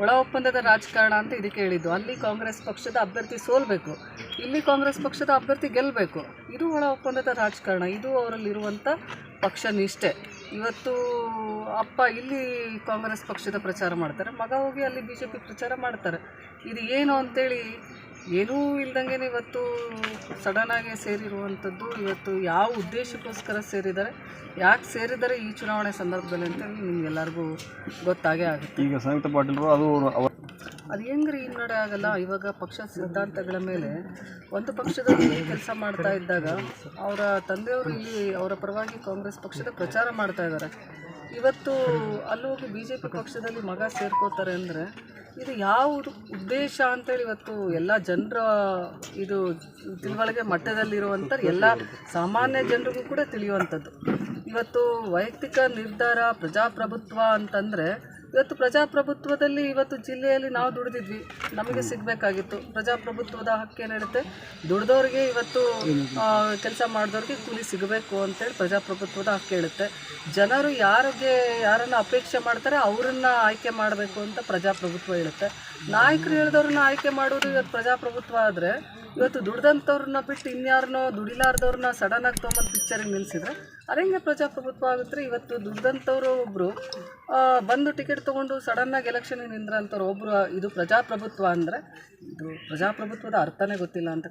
ಒಳ ಒಪ್ಪಂದದ ರಾಜಕಾರಣ ಅಂತ ಇದಕ್ಕೆ ಹೇಳಿದ್ದು ಅಲ್ಲಿ ಕಾಂಗ್ರೆಸ್ ಪಕ್ಷದ ಅಭ್ಯರ್ಥಿ ಸೋಲ್ಬೇಕು. ಇಲ್ಲಿ ಕಾಂಗ್ರೆಸ್ ಪಕ್ಷದ ಅಭ್ಯರ್ಥಿ ಗೆಲ್ಲಬೇಕು ಇದು ಒಳ ಒಪ್ಪಂದದ ರಾಜಕಾರಣ. ಇದು ಅವರಲ್ಲಿರುವಂಥ ಪಕ್ಷ ನಿಷ್ಠೆ. ಇವತ್ತು ಅಪ್ಪ ಇಲ್ಲಿ ಕಾಂಗ್ರೆಸ್ ಪಕ್ಷದ ಪ್ರಚಾರ ಮಾಡ್ತಾರೆ. ಮಗ ಹೋಗಿ ಅಲ್ಲಿ ಬಿ ಪ್ರಚಾರ ಮಾಡ್ತಾರೆ. ಇದು ಏನು ಅಂತೇಳಿ ಏನೂ ಇಲ್ದಂಗೆ ಇವತ್ತು ಸಡನ್ನಾಗಿ ಸೇರಿರುವಂಥದ್ದು ಇವತ್ತು ಯಾವ ಉದ್ದೇಶಕ್ಕೋಸ್ಕರ ಸೇರಿದ್ದಾರೆ ಯಾಕೆ ಸೇರಿದ್ದಾರೆ ಈ ಚುನಾವಣೆ ಸಂದರ್ಭದಲ್ಲಿ ಅಂತ ನಿಮ್ಗೆಲ್ಲರಿಗೂ ಗೊತ್ತಾಗೇ ಆಗುತ್ತೆ. ಈಗ ಸಂಯುಕ್ತ ಪಾಟೀಲರು ಅದು ಅದು ಹೆಂಗ್ರಿ ಹಿನ್ನಡೆ ಆಗಲ್ಲ? ಇವಾಗ ಪಕ್ಷ ಸಿದ್ಧಾಂತಗಳ ಮೇಲೆ ಒಂದು ಪಕ್ಷದಲ್ಲಿ ಕೆಲಸ ಮಾಡ್ತಾ ಇದ್ದಾಗ ಅವರ ತಂದೆಯವರು ಇಲ್ಲಿ ಅವರ ಪರವಾಗಿ ಕಾಂಗ್ರೆಸ್ ಪಕ್ಷದ ಪ್ರಚಾರ ಮಾಡ್ತಾ ಇದ್ದಾರೆ. ಇವತ್ತು ಅಲ್ಲೋಗಿ ಬಿ ಜೆ ಪಿ ಪಕ್ಷದಲ್ಲಿ ಮಗ ಸೇರ್ಕೋತಾರೆ ಅಂದರೆ ಇದು ಯಾವ ಉದ್ದೇಶ ಅಂತೇಳಿ ಇವತ್ತು ಎಲ್ಲ ಜನರ ಇದು ತಿಳುವಳಿಕೆ ಮಟ್ಟದಲ್ಲಿರುವಂಥ ಎಲ್ಲ ಸಾಮಾನ್ಯ ಜನರಿಗೂ ಕೂಡ ತಿಳಿಯುವಂಥದ್ದು. ಇವತ್ತು ವೈಯಕ್ತಿಕ ನಿರ್ಧಾರ, ಪ್ರಜಾಪ್ರಭುತ್ವ ಅಂತಂದರೆ ಇವತ್ತು ಪ್ರಜಾಪ್ರಭುತ್ವದಲ್ಲಿ ಇವತ್ತು ಜಿಲ್ಲೆಯಲ್ಲಿ ನಾವು ದುಡಿದಿದ್ವಿ. ನಮಗೆ ಸಿಗಬೇಕಾಗಿತ್ತು. ಪ್ರಜಾಪ್ರಭುತ್ವದ ಹಕ್ಕು ಏನಿರುತ್ತೆ ದುಡ್ದವ್ರಿಗೆ ಇವತ್ತು ಕೆಲಸ ಮಾಡಿದವ್ರಿಗೆ ಕೂಲಿ ಸಿಗಬೇಕು ಅಂತೇಳಿ ಪ್ರಜಾಪ್ರಭುತ್ವದ ಹಕ್ಕು ಹೇಳುತ್ತೆ ಜನರು ಯಾರಿಗೆ, ಯಾರನ್ನು ಅಪೇಕ್ಷೆ ಮಾಡ್ತಾರೆ ಅವರನ್ನು ಆಯ್ಕೆ ಮಾಡಬೇಕು ಅಂತ ಪ್ರಜಾಪ್ರಭುತ್ವ ಹೇಳುತ್ತೆ. ನಾಯಕರು ಹೇಳಿದವ್ರನ್ನ ಆಯ್ಕೆ ಮಾಡೋದು ಇವತ್ತು ಪ್ರಜಾಪ್ರಭುತ್ವ ಆದರೆ ಇವತ್ತು ದುಡ್ದಂಥವ್ರನ್ನ ಬಿಟ್ಟು ಇನ್ಯಾರನ್ನೋ ದುಡಿಲಾರ್ದವ್ರನ್ನ ಸಡನ್ನಾಗಿ ತೊಗೊಂಬಂದು ಪಿಕ್ಚರಿಗೆ ನಿಲ್ಲಿಸಿದ್ರೆ ಹೆಂಗೆ ಪ್ರಜಾಪ್ರಭುತ್ವ ಆಗುತ್ತೆ? ಇವತ್ತು ದುಡ್ದಂಥವ್ರು ಒಬ್ಬರು ಬಂದು ಟಿಕೆಟ್ ತೊಗೊಂಡು ಸಡನ್ನಾಗಿ ಎಲೆಕ್ಷನಿಗೆ ನಿಂದ್ರಂಥವ್ರು ಒಬ್ಬರು ಇದು ಪ್ರಜಾಪ್ರಭುತ್ವ ಅಂದರೆ, ಇದು ಪ್ರಜಾಪ್ರಭುತ್ವದ ಅರ್ಥನೇ ಗೊತ್ತಿಲ್ಲ ಅಂತ